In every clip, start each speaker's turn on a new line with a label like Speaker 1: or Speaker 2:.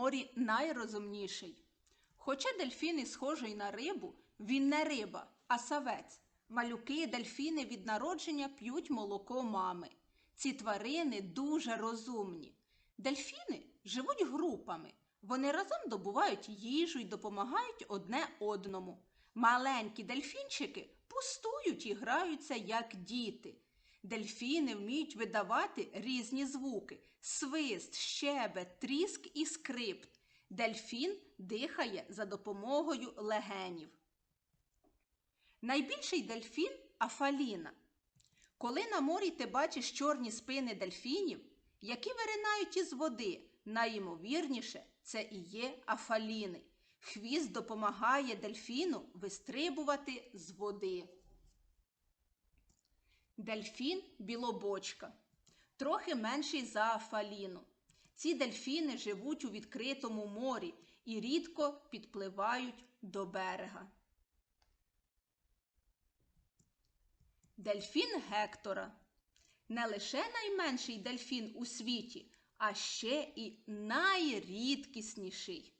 Speaker 1: морі найрозумніший. Хоча дельфін і схожий на рибу, він не риба, а савець. Малюки дельфіни від народження п'ють молоко мами. Ці тварини дуже розумні. Дельфіни живуть групами. Вони разом добувають їжу і допомагають одне одному. Маленькі дельфінчики пустують і граються як діти. Дельфіни вміють видавати різні звуки: свист, щебет, тріск і скрипт. Дельфін дихає за допомогою легенів. Найбільший дельфін афаліна. Коли на морі ти бачиш чорні спини дельфінів, які виринають із води, найімовірніше це і є афаліни. Хвіст допомагає дельфіну вистрибувати з води. Дельфін білобочка. Трохи менший за афаліну. Ці дельфіни живуть у відкритому морі і рідко підпливають до берега. Дельфін Гектора. Не лише найменший дельфін у світі, а ще і найрідкісніший.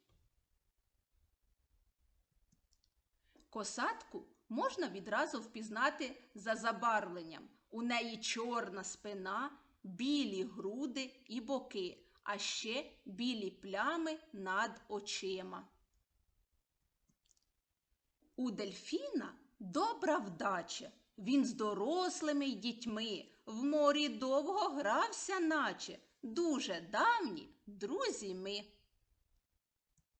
Speaker 1: Косатку можна відразу впізнати за забарвленням. У неї чорна спина, білі груди і боки, а ще білі плями над очима. У дельфіна добра вдача. Він з дорослими й дітьми в морі довго грався, наче дуже давні друзі ми.